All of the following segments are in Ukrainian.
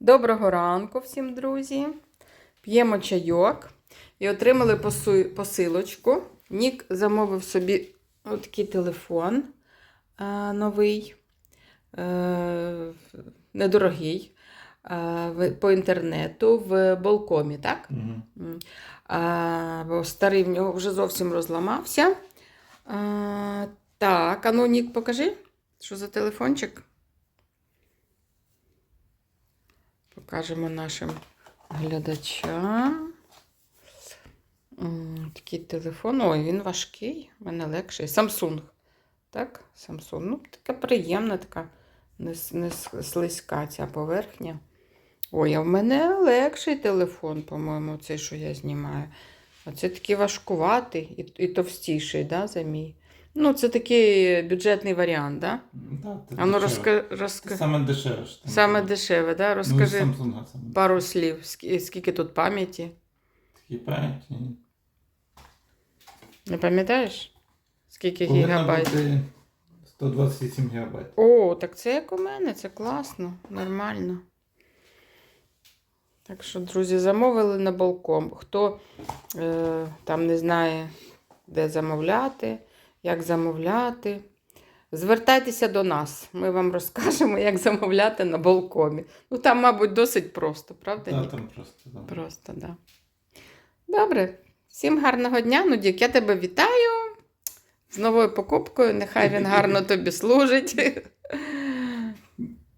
Доброго ранку всім, друзі. П'ємо чайок і отримали посилочку. Нік замовив собі такий телефон е, новий, е, недорогий, е, по інтернету в Болкомі, так? А, бо старий в нього вже зовсім розламався. А, так, а ну, Нік, покажи, що за телефончик. Покажемо нашим глядачам. Такий телефон. Ой, він важкий, в мене легший. Samsung. Так, Samsung. Ну, така приємна, така не, не слизька ця поверхня. Ой, а в мене легший телефон, по-моєму, цей, що я знімаю. А це такий важкуватий і, і товстіший, да, за мій. Ну, це такий бюджетний варіант, да? Да, це А ну розка... Це розка... Саме дешеве. ж там Саме було. дешеве, да? Ну, Розкажи і Samsung саме. пару слів, Скі- скільки тут пам'яті. Такі пам'яті. Не пам'ятаєш? Скільки Повинно гігабайт? бути 128 гігабайт. О, так це як у мене, це класно, нормально. Так що, друзі, замовили на балкон. Хто е, там не знає, де замовляти, як замовляти, звертайтеся до нас. Ми вам розкажемо, як замовляти на балкомі. Ну, там, мабуть, досить просто, правда? Да, Нік? там просто. Да. Просто. Да. Добре. Всім гарного дня. Ну, Дік, я тебе вітаю з новою покупкою. Нехай він гарно тобі служить.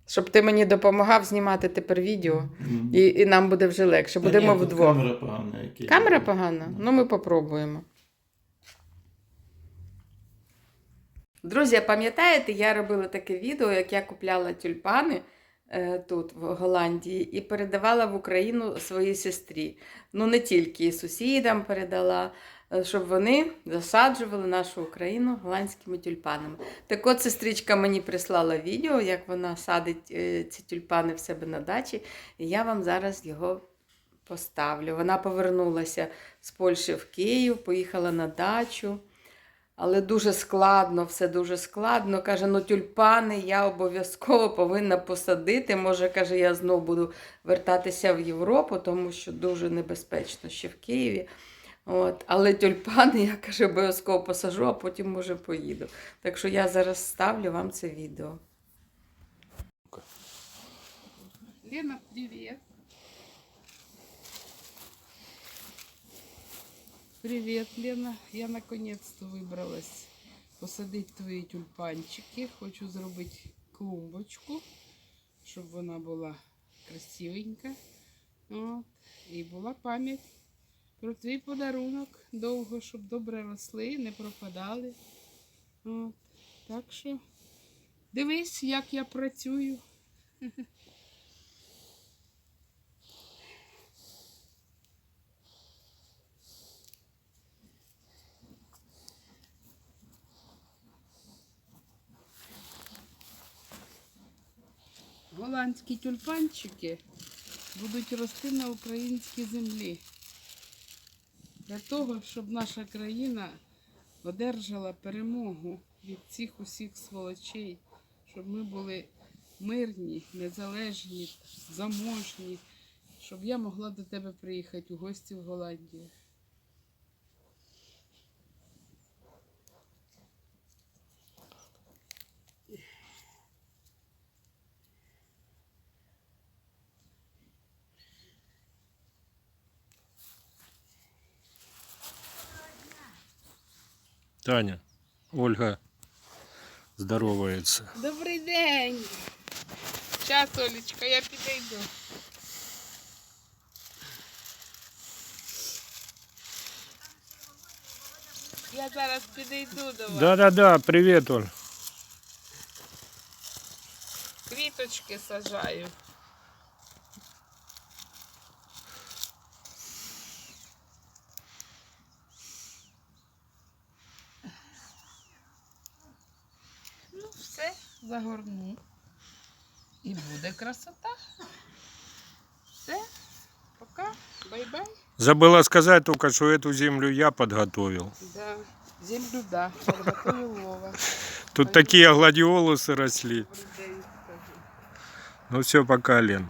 Щоб ти мені допомагав знімати тепер відео. І, і нам буде вже легше. Та Будемо ні, вдвох. Камера погана. Камера погана? Ну, ми попробуємо. Друзі, пам'ятаєте, я робила таке відео, як я купляла тюльпани е, тут, в Голландії, і передавала в Україну своїй сестрі. Ну, не тільки сусідам передала, е, щоб вони засаджували нашу Україну голландськими тюльпанами. Так от сестричка мені прислала відео, як вона садить е, ці тюльпани в себе на дачі, і я вам зараз його поставлю. Вона повернулася з Польщі в Київ, поїхала на дачу. Але дуже складно, все дуже складно. Каже, ну тюльпани я обов'язково повинна посадити. Може, каже, я знову буду вертатися в Європу, тому що дуже небезпечно ще в Києві. От. Але тюльпани я каже, обов'язково посажу, а потім може поїду. Так що я зараз ставлю вам це відео. Лена, привет. Привет, Лена. Я наконец-то вибралась посадити твої тюльпанчики. Хочу зробити клумбочку, щоб вона була красивенька. От. І була пам'ять про твій подарунок довго, щоб добре росли, не пропадали. От. Так що дивись, як я працюю. голландські тюльпанчики будуть рости на українській землі. Для того, щоб наша країна одержала перемогу від цих усіх сволочей, щоб ми були мирні, незалежні, заможні, щоб я могла до тебе приїхати у гості в Голландію. Таня, Ольга здоровается. Добрий день! Час, Олечка, я підійду. Я зараз підійду до вас. Да-да-да, привет, Оль. Квіточки сажаю. Загорну. І буде красота. Все, пока, бай-бай. Забыла сказать только, что эту землю я подготовил. Да, землю, да, подготовил Вова. Тут такие гладиолусы росли. Ну все, пока, Лен.